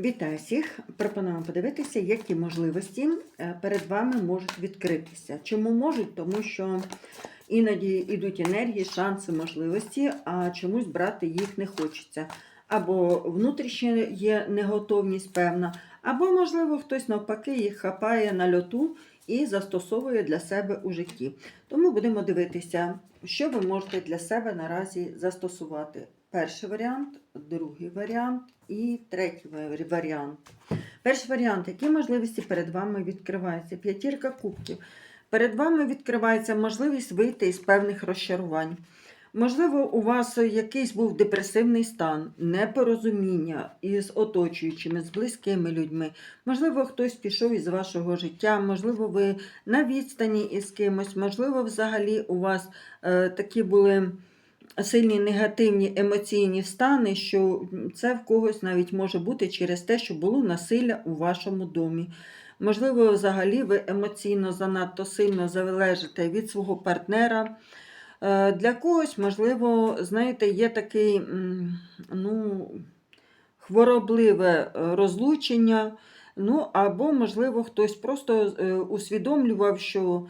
Вітаю всіх! Пропоную подивитися, які можливості е, перед вами можуть відкритися. Чому можуть? Тому що іноді йдуть енергії, шанси, можливості, а чомусь брати їх не хочеться. Або внутрішня є неготовність певна, або, можливо, хтось навпаки їх хапає на льоту і застосовує для себе у житті. Тому будемо дивитися, що ви можете для себе наразі застосувати. Перший варіант, другий варіант і третій варіант. Перший варіант, які можливості перед вами відкриваються? П'ятірка кубків. Перед вами відкривається можливість вийти із певних розчарувань. Можливо, у вас якийсь був депресивний стан, непорозуміння із оточуючими, з близькими людьми. Можливо, хтось пішов із вашого життя, можливо, ви на відстані із кимось, можливо, взагалі у вас е, такі були сильні негативні емоційні стани, що це в когось навіть може бути через те, що було насилля у вашому домі. Можливо, взагалі ви емоційно занадто сильно залежите від свого партнера. Е, Для когось, можливо, знаєте, є такий ну, хворобливе е, розлучення. Ну, або, можливо, хтось просто е, усвідомлював, що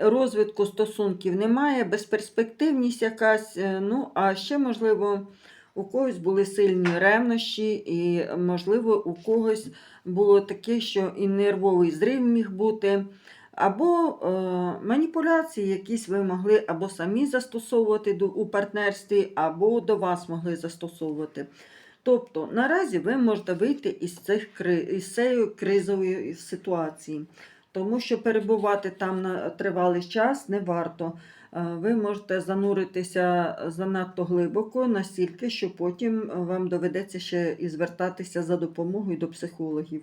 розвитку стосунків немає, безперспективність якась. е, Ну, а ще, можливо, у когось були сильні ревнощі, і, можливо, у когось було таке, що і нервовий зрив міг бути. Або е, маніпуляції, якісь ви могли або самі застосовувати до, у партнерстві, або до вас могли застосовувати. Тобто наразі ви можете вийти із, цих, із цієї кризової ситуації, тому що перебувати там на тривалий час не варто. Е, Ви можете зануритися занадто глибоко, настільки, що потім вам доведеться ще і звертатися за допомогою до психологів.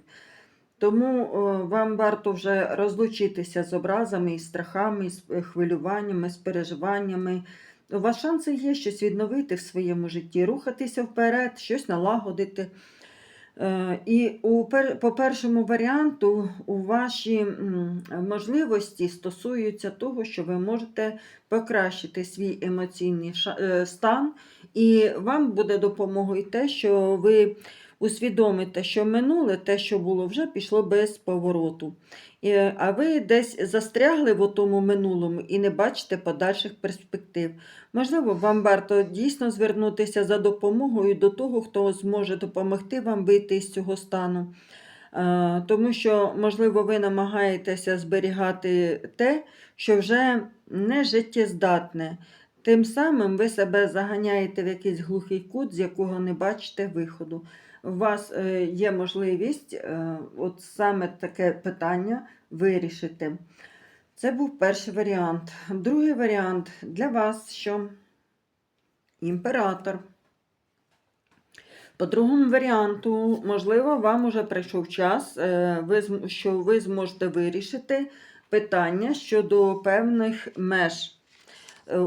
Тому е, вам варто вже розлучитися з образами, із страхами, з е, хвилюваннями, з переживаннями. У вас шанси є щось відновити в своєму житті, рухатися вперед, щось налагодити. Е, І у по першому варіанту у ваші можливості стосуються того, що ви можете покращити свій емоційний е, стан, і вам буде допомогою те, що ви усвідомите, що минуле, те, що було, вже пішло без повороту. А ви десь застрягли в тому минулому і не бачите подальших перспектив. Можливо, вам варто дійсно звернутися за допомогою до того, хто зможе допомогти вам вийти з цього стану. Е, Тому що, можливо, ви намагаєтеся зберігати те, що вже не життєздатне. Тим самим ви себе заганяєте в якийсь глухий кут, з якого не бачите виходу. У вас е, є можливість е, от саме таке питання вирішити. Це був перший варіант. Другий варіант для вас, що імператор. По другому варіанту, можливо, вам уже прийшов час, е, що ви зможете вирішити питання щодо певних меж. Е,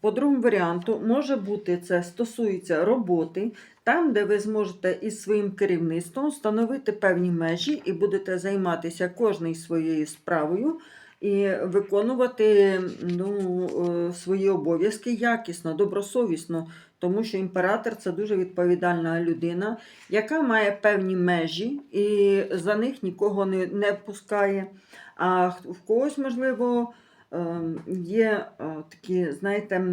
По другому варіанту, може бути, це стосується роботи, там, де ви зможете із своїм керівництвом встановити певні межі і будете займатися кожною своєю справою і виконувати ну, е, свої обов'язки якісно, добросовісно, тому що імператор це дуже відповідальна людина, яка має певні межі і за них нікого не, не пускає. А в когось, можливо, є е, такі, знаєте,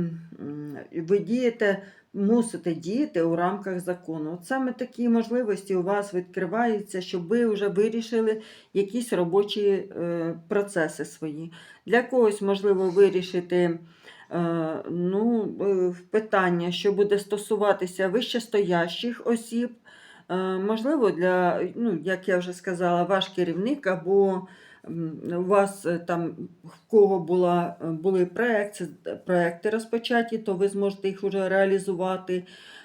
ви дієте, мусите діяти у рамках закону. От саме такі можливості у вас відкриваються, щоб ви вже вирішили якісь робочі е, процеси свої. Для когось, можливо, вирішити. е, Ну, питання, що буде стосуватися вищестоящих осіб, можливо, для, ну, як я вже сказала, ваш керівник або у вас е, там в кого була, е, були проекти, проекти розпочаті, то ви зможете їх вже реалізувати.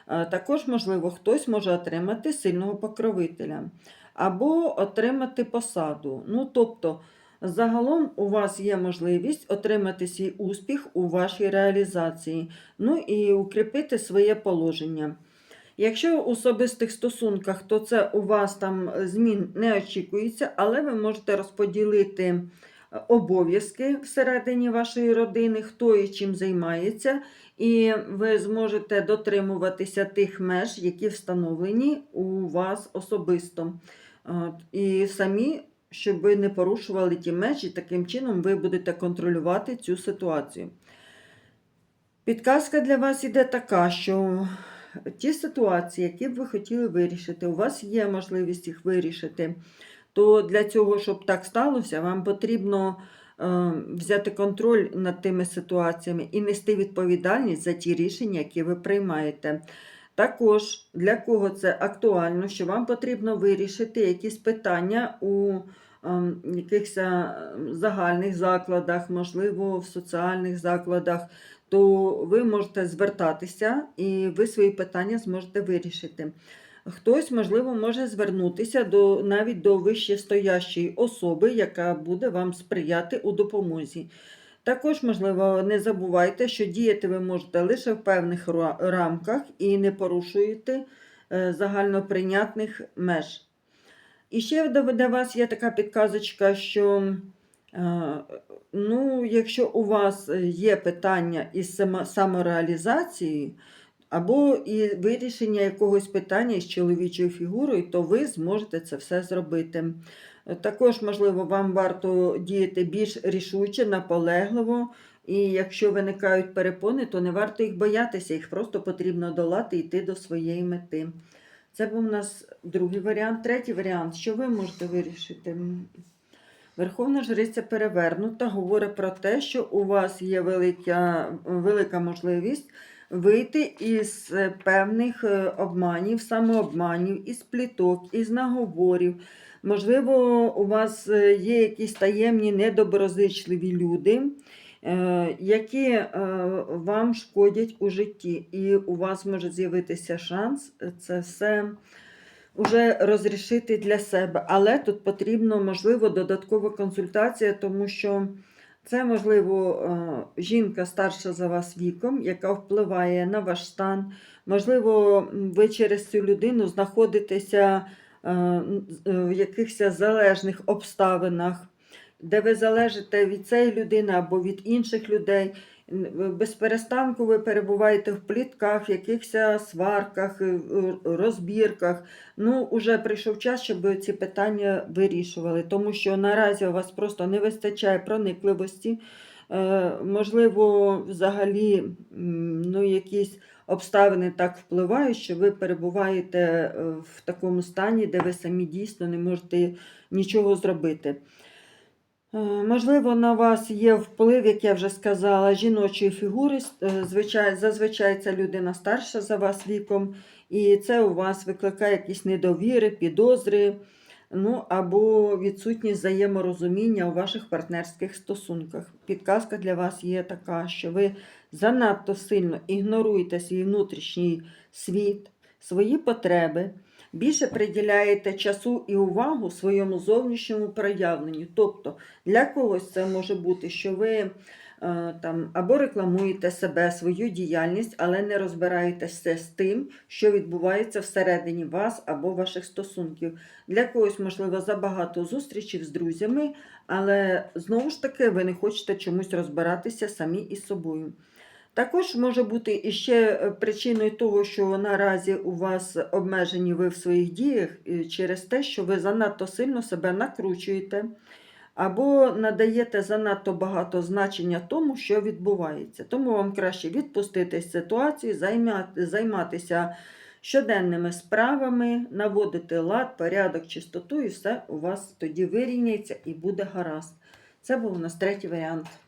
Е, Також, можливо, хтось може отримати сильного покровителя або отримати посаду. Ну, тобто, загалом у вас є можливість отримати свій успіх у вашій реалізації, ну і укріпити своє положення. Якщо в особистих стосунках, то це у вас там змін не очікується, але ви можете розподілити обов'язки всередині вашої родини, хто і чим займається, і ви зможете дотримуватися тих меж, які встановлені у вас особисто. І самі, щоб ви не порушували ті межі, таким чином ви будете контролювати цю ситуацію. Підказка для вас іде така, що ті ситуації, які б ви хотіли вирішити, у вас є можливість їх вирішити, то для цього, щоб так сталося, вам потрібно е, взяти контроль над тими ситуаціями і нести відповідальність за ті рішення, які ви приймаєте. Також для кого це актуально, що вам потрібно вирішити якісь питання у ем, якихось е, загальних закладах, можливо, в соціальних закладах, то ви можете звертатися і ви свої питання зможете вирішити. Хтось, можливо, може звернутися до, навіть до вищестоящої особи, яка буде вам сприяти у допомозі. Також, можливо, не забувайте, що діяти ви можете лише в певних рамках і не порушуєте е, загальноприйнятних меж. І ще для вас є така підказочка, що ну, якщо у вас є питання із само- самореалізацією, або і вирішення якогось питання із чоловічою фігурою, то ви зможете це все зробити. Е, Також, можливо, вам варто діяти більш рішуче, наполегливо. І якщо виникають перепони, то не варто їх боятися, їх просто потрібно долати і йти до своєї мети. Це був у нас другий варіант. Третій варіант, що ви можете вирішити? Верховна Жриця перевернута говорить про те, що у вас є велика, велика можливість вийти із певних е, обманів, самообманів, із пліток, із наговорів. Можливо, у вас е, є якісь таємні недоброзичливі люди, е, які вам шкодять у житті, і у вас може з'явитися шанс це все уже розрішити для себе. Але тут потрібно, можливо, додаткова консультація, тому що це, можливо, е, жінка старша за вас віком, яка впливає на ваш стан. Можливо, ви через цю людину знаходитеся е, в якихось залежних обставинах, де ви залежите від цієї людини або від інших людей. Ви Без перестанку ви перебуваєте в плітках, якихось сварках, е, розбірках. Ну, уже прийшов час, щоб ці питання вирішували, тому що наразі у вас просто не вистачає проникливості. Е, можливо, взагалі ну, якісь обставини так впливають, що ви перебуваєте е, в такому стані, де ви самі дійсно не можете нічого зробити. Е, Можливо, на вас є вплив, як я вже сказала, жіночої фігури. Е, Звичай, зазвичай ця людина старша за вас віком, і це у вас викликає якісь недовіри, підозри, ну або відсутність взаєморозуміння у ваших партнерських стосунках. Підказка для вас є така, що ви занадто сильно ігноруєте свій внутрішній світ, свої потреби. Більше приділяєте часу і увагу своєму зовнішньому проявленню. Тобто для когось це може бути, що ви е, там або рекламуєте себе, свою діяльність, але не розбираєтеся з тим, що відбувається всередині вас або ваших стосунків. Для когось, можливо, забагато зустрічей з друзями, але знову ж таки ви не хочете чомусь розбиратися самі із собою. Також може бути іще е, причиною того, що наразі у вас обмежені ви в своїх діях через те, що ви занадто сильно себе накручуєте або надаєте занадто багато значення тому, що відбувається. Тому вам краще відпустити ситуацію, займатися щоденними справами, наводити лад, порядок, чистоту, і все у вас тоді вирівняється і буде гаразд. Це був у нас третій варіант.